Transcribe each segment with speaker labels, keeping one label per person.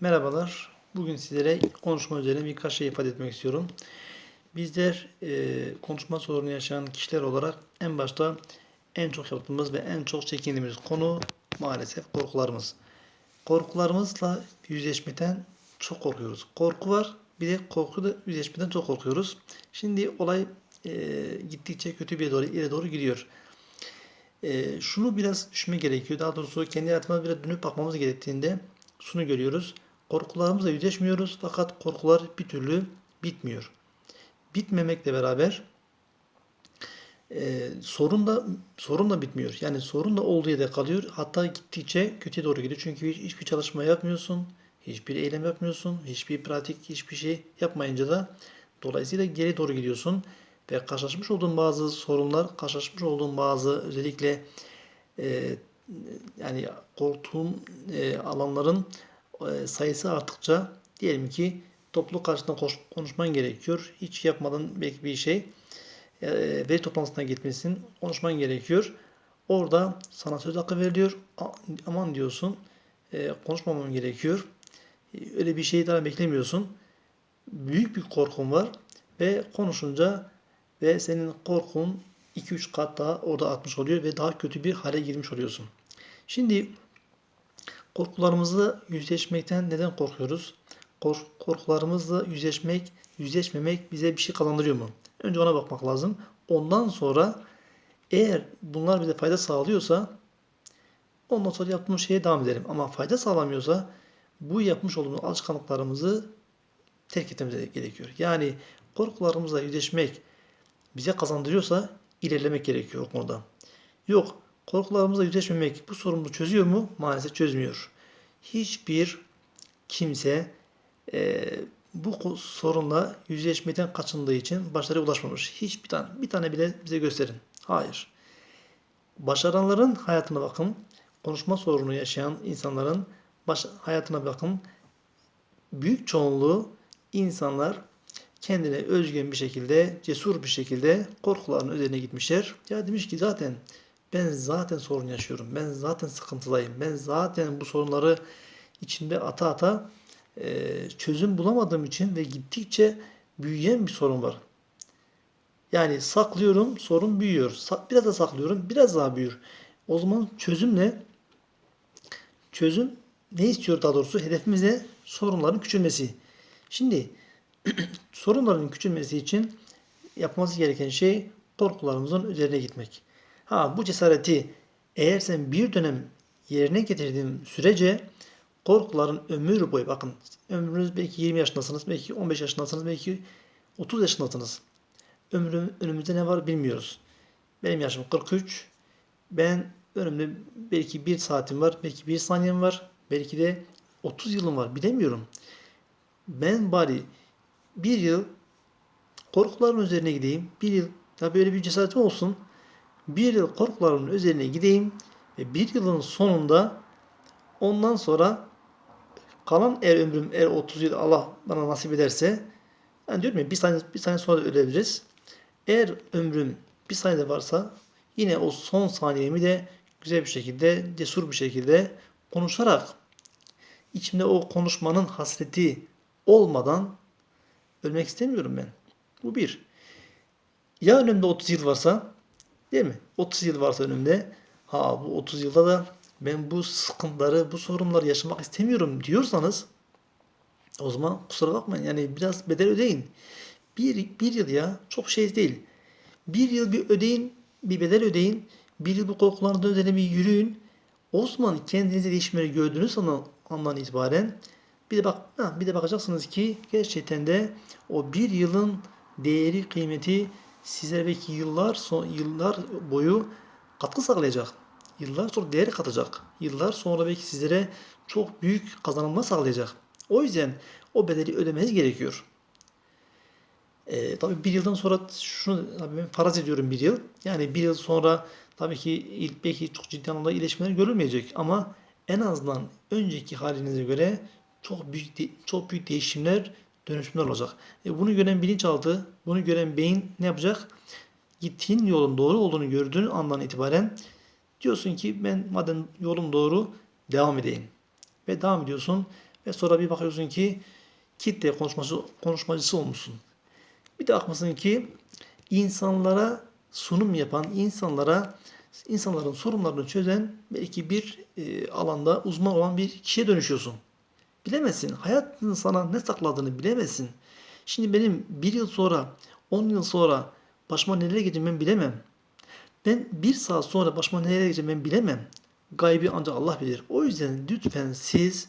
Speaker 1: Merhabalar. Bugün sizlere konuşma üzerine birkaç şey ifade etmek istiyorum. Bizler e, konuşma sorunu yaşayan kişiler olarak en başta en çok yaptığımız ve en çok çekindiğimiz konu maalesef korkularımız. Korkularımızla yüzleşmekten çok korkuyoruz. Korku var, bir de korku da yüzleşmekten çok korkuyoruz. Şimdi olay e, gittikçe kötü bir doğru, yere doğru gidiyor. E, şunu biraz düşünme gerekiyor. Daha doğrusu kendi hayatıma biraz dönüp bakmamız gerektiğinde şunu görüyoruz. Korkularımızla yüzleşmiyoruz fakat korkular bir türlü bitmiyor. Bitmemekle beraber e, sorun da sorun da bitmiyor. Yani sorun da olduğu yerde kalıyor. Hatta gittikçe kötüye doğru gidiyor. Çünkü hiç- hiçbir çalışma yapmıyorsun. Hiçbir eylem yapmıyorsun. Hiçbir pratik, hiçbir şey yapmayınca da dolayısıyla geri doğru gidiyorsun. Ve karşılaşmış olduğun bazı sorunlar, karşılaşmış olduğun bazı özellikle e, yani korktuğun e, alanların sayısı arttıkça diyelim ki toplu karşısında konuşman gerekiyor. Hiç yapmadan belki bir şey e, veri toplantısına gitmişsin. Konuşman gerekiyor. Orada sana söz hakkı veriliyor. Aman diyorsun. E, konuşmamam gerekiyor. E, Öyle bir şey daha beklemiyorsun. Büyük bir korkun var ve konuşunca ve senin korkun 2-3 kat daha orada artmış oluyor ve daha kötü bir hale girmiş oluyorsun. Şimdi korkularımızla yüzleşmekten neden korkuyoruz? Kork- korkularımızla yüzleşmek, yüzleşmemek bize bir şey kazandırıyor mu? Önce ona bakmak lazım. Ondan sonra eğer bunlar bize fayda sağlıyorsa ondan sonra yaptığımız şeye devam edelim. Ama fayda sağlamıyorsa bu yapmış olduğumuz alışkanlıklarımızı terk etmemiz gerekiyor. Yani korkularımızla yüzleşmek bize kazandırıyorsa ilerlemek gerekiyor o konuda. Yok, korkularımızla yüzleşmemek bu sorunu çözüyor mu? Maalesef çözmüyor. Hiçbir kimse e, bu sorunla yüzleşmekten kaçındığı için başarıya ulaşmamış. Hiçbir tane, bir tane bile bize gösterin. Hayır. Başaranların hayatına bakın. Konuşma sorunu yaşayan insanların baş, hayatına bakın. Büyük çoğunluğu insanlar kendine özgün bir şekilde, cesur bir şekilde korkuların üzerine gitmişler. Ya demiş ki zaten ben zaten sorun yaşıyorum. Ben zaten sıkıntıdayım. Ben zaten bu sorunları içimde ata ata e, çözüm bulamadığım için ve gittikçe büyüyen bir sorun var. Yani saklıyorum, sorun büyüyor. Biraz da saklıyorum, biraz daha büyür. O zaman çözüm ne? Çözüm ne istiyor daha doğrusu? Hedefimiz ne? Sorunların küçülmesi. Şimdi sorunların küçülmesi için yapması gereken şey korkularımızın üzerine gitmek. Ha bu cesareti eğer sen bir dönem yerine getirdiğin sürece korkuların ömür boyu bakın ömrünüz belki 20 yaşındasınız, belki 15 yaşındasınız, belki 30 yaşındasınız. Ömrüm, önümüzde ne var bilmiyoruz. Benim yaşım 43. Ben önümde belki bir saatim var, belki bir saniyem var, belki de 30 yılım var bilemiyorum. Ben bari bir yıl korkuların üzerine gideyim. Bir yıl da böyle bir cesaretim olsun. Bir yıl korkularımın üzerine gideyim ve bir yılın sonunda ondan sonra kalan eğer ömrüm eğer 30 yıl Allah bana nasip ederse ben diyorum ya bir saniye, bir saniye sonra da ölebiliriz. Eğer ömrüm bir saniyede varsa yine o son saniyemi de güzel bir şekilde, cesur bir şekilde konuşarak içimde o konuşmanın hasreti olmadan ölmek istemiyorum ben. Bu bir. Ya önümde 30 yıl varsa değil mi? 30 yıl varsa önümde ha bu 30 yılda da ben bu sıkıntıları, bu sorunları yaşamak istemiyorum diyorsanız o zaman kusura bakmayın yani biraz bedel ödeyin. Bir, bir yıl ya çok şey değil. Bir yıl bir ödeyin, bir bedel ödeyin. Bir yıl bu korkularınızın üzerine bir yürüyün. O zaman kendinize değişmeleri gördüğünüz andan, itibaren bir de bak bir de bakacaksınız ki gerçekten de o bir yılın değeri, kıymeti size belki yıllar son yıllar boyu katkı sağlayacak. Yıllar sonra değer katacak. Yıllar sonra belki sizlere çok büyük kazanımlar sağlayacak. O yüzden o bedeli ödemeniz gerekiyor. E, tabii bir yıldan sonra şunu tabii ben faraz ediyorum bir yıl. Yani bir yıl sonra tabii ki ilk belki çok ciddi anlamda iyileşmeler görülmeyecek ama en azından önceki halinize göre çok büyük çok büyük değişimler, dönüşümler olacak. E, bunu gören bilinçaltı, bunu gören beyin ne yapacak? Gittiğin yolun doğru olduğunu gördüğün andan itibaren diyorsun ki ben madem yolum doğru devam edeyim. Ve devam ediyorsun Ve sonra bir bakıyorsun ki kitle konuşmacı, konuşmacısı olmuşsun. Bir de bakmışsın ki insanlara sunum yapan, insanlara insanların sorunlarını çözen belki bir e, alanda uzman olan bir kişiye dönüşüyorsun. Bilemezsin. Hayatın sana ne sakladığını bilemezsin. Şimdi benim bir yıl sonra, 10 yıl sonra başıma neler gelecek ben bilemem. Ben bir saat sonra başıma neler gelecek ben bilemem. Gaybi ancak Allah bilir. O yüzden lütfen siz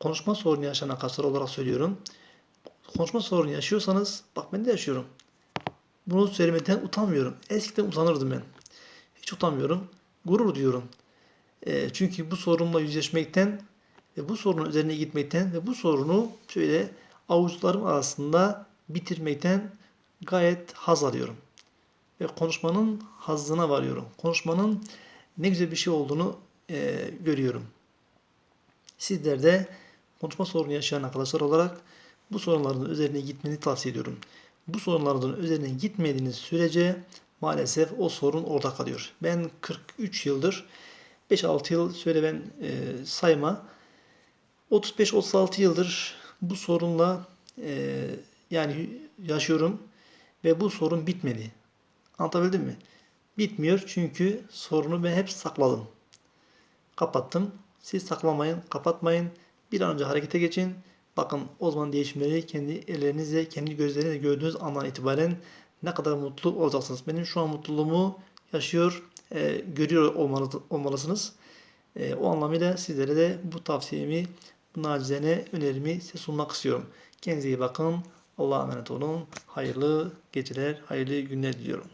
Speaker 1: konuşma sorunu yaşayan arkadaşlar olarak söylüyorum. Konuşma sorunu yaşıyorsanız, bak ben de yaşıyorum. Bunu söylemekten utanmıyorum. Eskiden utanırdım ben. Hiç utanmıyorum. Gurur duyuyorum. E, çünkü bu sorunla yüzleşmekten ve bu sorunun üzerine gitmekten ve bu sorunu şöyle avuçlarım arasında bitirmekten gayet haz alıyorum. Ve konuşmanın hazzına varıyorum. Konuşmanın ne güzel bir şey olduğunu e, görüyorum. Sizler de konuşma sorunu yaşayan arkadaşlar olarak bu sorunların üzerine gitmeni tavsiye ediyorum. Bu sorunların üzerine gitmediğiniz sürece maalesef o sorun orada kalıyor. Ben 43 yıldır 5-6 yıl şöyle ben e, sayma 35-36 yıldır bu sorunla e, yani yaşıyorum ve bu sorun bitmedi. Anlatabildim mi? Bitmiyor çünkü sorunu ben hep sakladım. Kapattım. Siz saklamayın, kapatmayın. Bir an önce harekete geçin. Bakın o zaman değişimleri kendi ellerinizle, kendi gözlerinizle gördüğünüz andan itibaren ne kadar mutlu olacaksınız. Benim şu an mutluluğumu yaşıyor, e, görüyor olmalı, olmalısınız. E, o anlamıyla sizlere de bu tavsiyemi, nacizane önerimi size sunmak istiyorum. Kendinize iyi bakın. Allah'a emanet olun. Hayırlı geceler, hayırlı günler diliyorum.